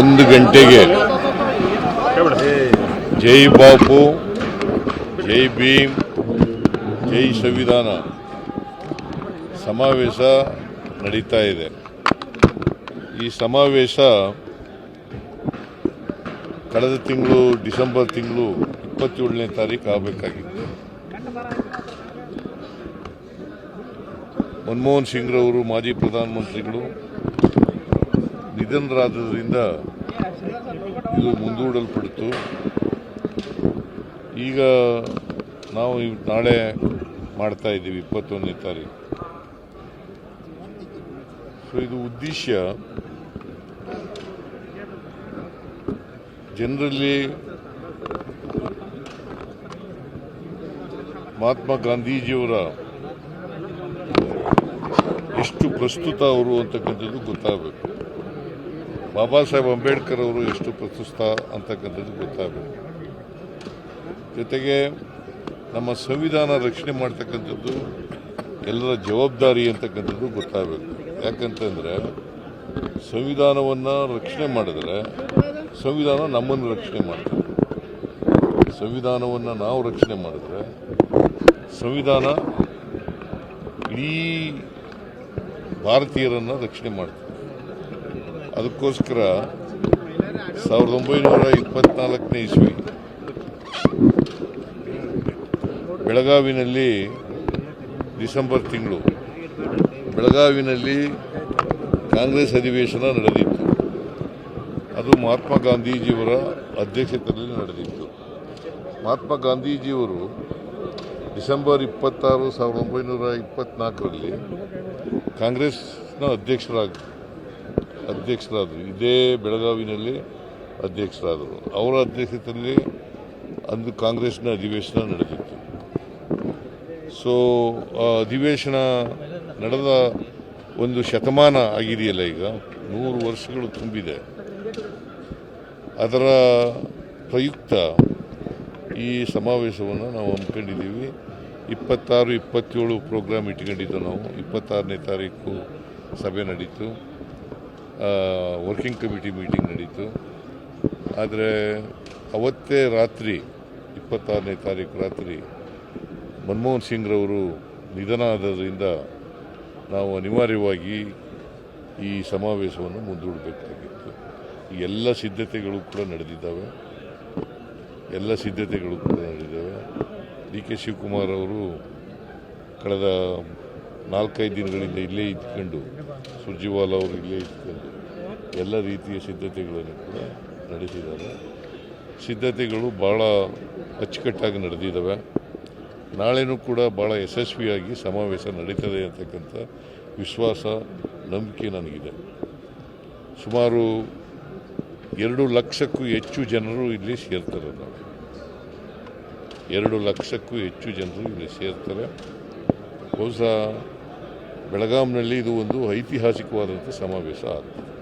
ಒಂದು ಗಂಟೆಗೆ. ಜೈ ಬಾಪು, ಜೈ ಭೀಮ್, ಜೈ ಸಂವಿಧಾನ. ಸಮಾವೇಶ ನಡೀತಾ ಇದೆ. ಈ ಸಮಾವೇಶ ಕಳೆದ ತಿಂಗಳು, ಡಿಸೆಂಬರ್ ತಿಂಗಳು ಇಪ್ಪತ್ತೇಳನೇ ತಾರೀಕು ಆಗಬೇಕಾಗಿತ್ತು. ಮನಮೋಹನ್ ಸಿಂಗ್ರವರು, ಮಾಜಿ ಪ್ರಧಾನಮಂತ್ರಿಗಳು ನಿಧನರಾದ್ದರಿಂದ ಇದು ಮುಂದೂಡಲ್ಪಡ್ತು. ಈಗ ನಾವು ನಾಳೆ ಮಾಡ್ತಾ ಇದ್ದೀವಿ ಇಪ್ಪತ್ತೊಂದನೇ ತಾರೀಕು. ಸೊ ಇದು ಉದ್ದೇಶ ಜನರಲ್ಲಿ ಮಹಾತ್ಮ ಗಾಂಧೀಜಿಯವರ ಎಷ್ಟು ಪ್ರಸ್ತುತ ಅವರು ಅಂತಕ್ಕಂಥದ್ದು ಗೊತ್ತಾಗಬೇಕು. ಬಾಬಾ ಸಾಹೇಬ್ ಅಂಬೇಡ್ಕರ್ ಅವರು ಎಷ್ಟು ಪ್ರಸ್ತುತ ಅಂತಕ್ಕಂಥದ್ದು ಗೊತ್ತಾಗಬೇಕು. ಜೊತೆಗೆ ನಮ್ಮ ಸಂವಿಧಾನ ರಕ್ಷಣೆ ಮಾಡ್ತಕ್ಕಂಥದ್ದು, ಎಲ್ಲರ ಜವಾಬ್ದಾರಿ ಅಂತಕ್ಕಂಥದ್ದು ಗೊತ್ತಾಗಬೇಕು. ಯಾಕಂತಂದರೆ, ಸಂವಿಧಾನವನ್ನು ರಕ್ಷಣೆ ಮಾಡಿದ್ರೆ, ಸಂವಿಧಾನ ನಮ್ಮನ್ನು ರಕ್ಷಣೆ ಮಾಡ್ತದೆ. ಸಂವಿಧಾನವನ್ನು ನಾವು ರಕ್ಷಣೆ ಮಾಡಿದ್ರೆ, ಸಂವಿಧಾನ ಇಡೀ ಭಾರತೀಯರನ್ನು ರಕ್ಷಣೆ ಮಾಡ್ತದೆ. ಅದಕ್ಕೋಸ್ಕರ ಸಾವಿರದ ಒಂಬೈನೂರ ಇಪ್ಪತ್ನಾಲ್ಕನೇ ಇಸ್ವಿ ಬೆಳಗಾವಿನಲ್ಲಿ ಡಿಸೆಂಬರ್ ತಿಂಗಳು. ಬೆಳಗಾವಿನಲ್ಲಿ ಕಾಂಗ್ರೆಸ್ ಅಧಿವೇಶನ ನಡೆದಿತ್ತು. ಅದು ಮಹಾತ್ಮ ಗಾಂಧೀಜಿಯವರ ಅಧ್ಯಕ್ಷತೆಯಲ್ಲಿ ನಡೆದಿತ್ತು. ಮಹಾತ್ಮ ಗಾಂಧೀಜಿಯವರು ಡಿಸೆಂಬರ್ ಇಪ್ಪತ್ತಾರು, ಸಾವಿರದ ಒಂಬೈನೂರ ಇಪ್ಪತ್ನಾಲ್ಕರಲ್ಲಿ ಕಾಂಗ್ರೆಸ್ನ ಅಧ್ಯಕ್ಷರಾಗ ಅಧ್ಯಕ್ಷರಾದರು. ಇದೇ ಬೆಳಗಾವಿನಲ್ಲಿ ಅಧ್ಯಕ್ಷರಾದರು. ಅವರ ಅಧ್ಯಕ್ಷತೆಯಲ್ಲಿ ಅಂದು ಕಾಂಗ್ರೆಸ್ನ ಅಧಿವೇಶನ ನಡೆದಿತ್ತು. ಸೊ ಆ ಅಧಿವೇಶನ ನಡೆದ ಒಂದು ಶತಮಾನ ಆಗಿದೆಯಲ್ಲ ಈಗ? ನೂರು ವರ್ಷಗಳು ತುಂಬಿದೆ. ಅದರ ಪ್ರಯುಕ್ತ ಈ ಸಮಾವೇಶವನ್ನು ನಾವು ಹಮ್ಮಿಕೊಂಡಿದ್ದೀವಿ. ಇಪ್ಪತ್ತಾರು, ಇಪ್ಪತ್ತೇಳು ಪ್ರೋಗ್ರಾಮ್ ಇಟ್ಕೊಂಡಿದ್ದು ನಾವು. ಇಪ್ಪತ್ತಾರನೇ ತಾರೀಕು ಸಭೆ ನಡೀತು. ವರ್ಕಿಂಗ್ ಕಮಿಟಿ ಮೀಟಿಂಗ್ ನಡೀತು. ಆದರೆ ಅವತ್ತೇ ರಾತ್ರಿ, ಇಪ್ಪತ್ತಾರನೇ ತಾರೀಕು ರಾತ್ರಿ ಮನಮೋಹನ್ ಸಿಂಗ್ರವರು ನಿಧನ ಆದ್ದರಿಂದ ನಾವು ಅನಿವಾರ್ಯವಾಗಿ ಈ ಸಮಾವೇಶವನ್ನು ಮುಂದೂಡಬೇಕಾಗಿತ್ತು. ಎಲ್ಲ ಸಿದ್ಧತೆಗಳು ಕೂಡ ನಡೆದಿದ್ದಾವೆ. ಎಲ್ಲ ಸಿದ್ಧತೆಗಳು ಕೂಡ ನಡೆದಿದ್ದಾವೆ. ಡಿ ಕೆ ಶಿವಕುಮಾರ್ ಅವರು ಕಳೆದ ನಾಲ್ಕೈದು ದಿನಗಳಿಂದ ಇಲ್ಲೇ ಇದ್ಕೊಂಡು, ಸುರ್ಜಿವಾಲ ಅವರು ಇಲ್ಲೇ ಇದ್ಕೊಂಡು ಎಲ್ಲ ರೀತಿಯ ಸಿದ್ಧತೆಗಳನ್ನು ಕೂಡ ನಡೆಸಿದ್ದಾರೆ. ಸಿದ್ಧತೆಗಳು ಭಾಳ ಅಚ್ಚುಕಟ್ಟಾಗಿ ನಡೆದಿದ್ದಾವೆ. ನಾಳೆನೂ ಕೂಡ ಭಾಳ ಯಶಸ್ವಿಯಾಗಿ ಸಮಾವೇಶ ನಡೀತದೆ ಅಂತಕ್ಕಂಥ ವಿಶ್ವಾಸ, ನಂಬಿಕೆ ನನಗಿದೆ. ಸುಮಾರು ಎರಡು ಲಕ್ಷಕ್ಕೂ ಹೆಚ್ಚು ಜನರು ಇಲ್ಲಿ ಸೇರ್ತಾರೆ ನಾವು. ಎರಡು ಲಕ್ಷಕ್ಕೂ ಹೆಚ್ಚು ಜನರು ಇಲ್ಲಿ ಸೇರ್ತಾರೆ. ಬಹುಶಃ ಬೆಳಗಾಂನಲ್ಲಿ ಇದು ಒಂದು ಐತಿಹಾಸಿಕವಾದಂಥ ಸಮಾವೇಶ ಆಗ್ತದೆ